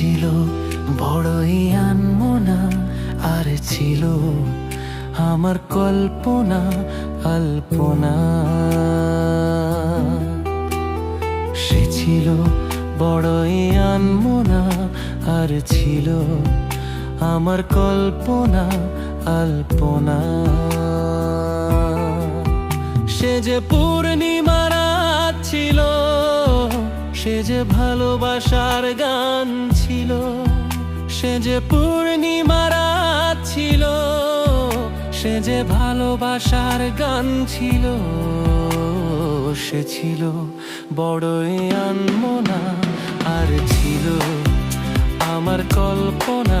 ছিল বড়ই আনমনা, আর ছিল আমার কল্পনা, আল্পনা। সে ছিল বড়ই আনমনা, আর ছিল আমার কল্পনা, আল্পনা। সে যে পূর্ণিমারা ছিল সে যে ভালোবাসার গান ছিল, সে যে পূর্ণিমার ছিল, সে যে ভালোবাসার গান ছিল, সে ছিল বড়ই আনমনা আর ছিল আমার কল্পনা।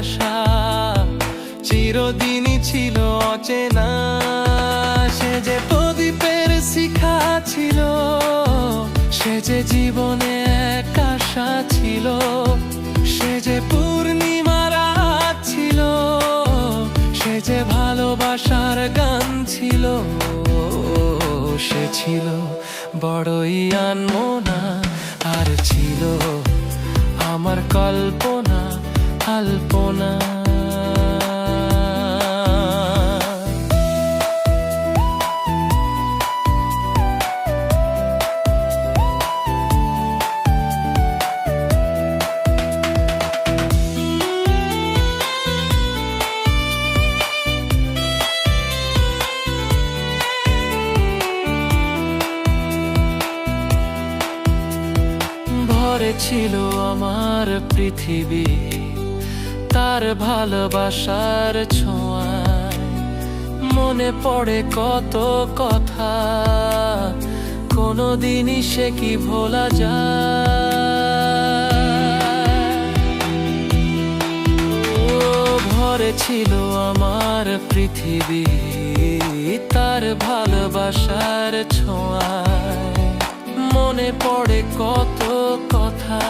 ভাষা চিরদিনই ছিল অচেনা। সে যে প্রদীপের শিখা ছিল, সে যে জীবনে এক আশা ছিল, সে যে পূর্ণিমা রাত ছিল, সে যে ভালোবাসার গান ছিল, সে ছিল বড়ই আনমনা আর ছিল আমার কল্পনা আল্পনা ভরে ছিল আমার পৃথিবী, তার ভালোবাসার ছোঁয়ায়। মনে পড়ে কত কথা, কোনোদিনই সে কি ভোলা যায়। ছিল আমার পৃথিবী, তার ভালোবাসার ছোঁয়ায়। মনে পড়ে কত কথা।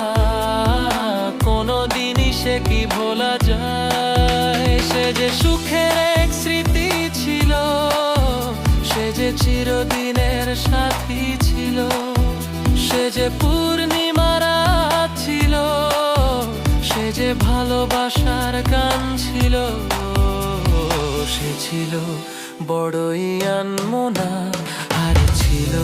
কোনো দিনই সে কি ভোলা যায়? সে যে সুখের এক স্মৃতি ছিল, সে যে চিরদিনের সাথী ছিল, সে যে পূর্ণিমা রাত ছিল, সে যে ভালোবাসার গান ছিল, সে ছিল বড়ই আনমনা আর ছিল।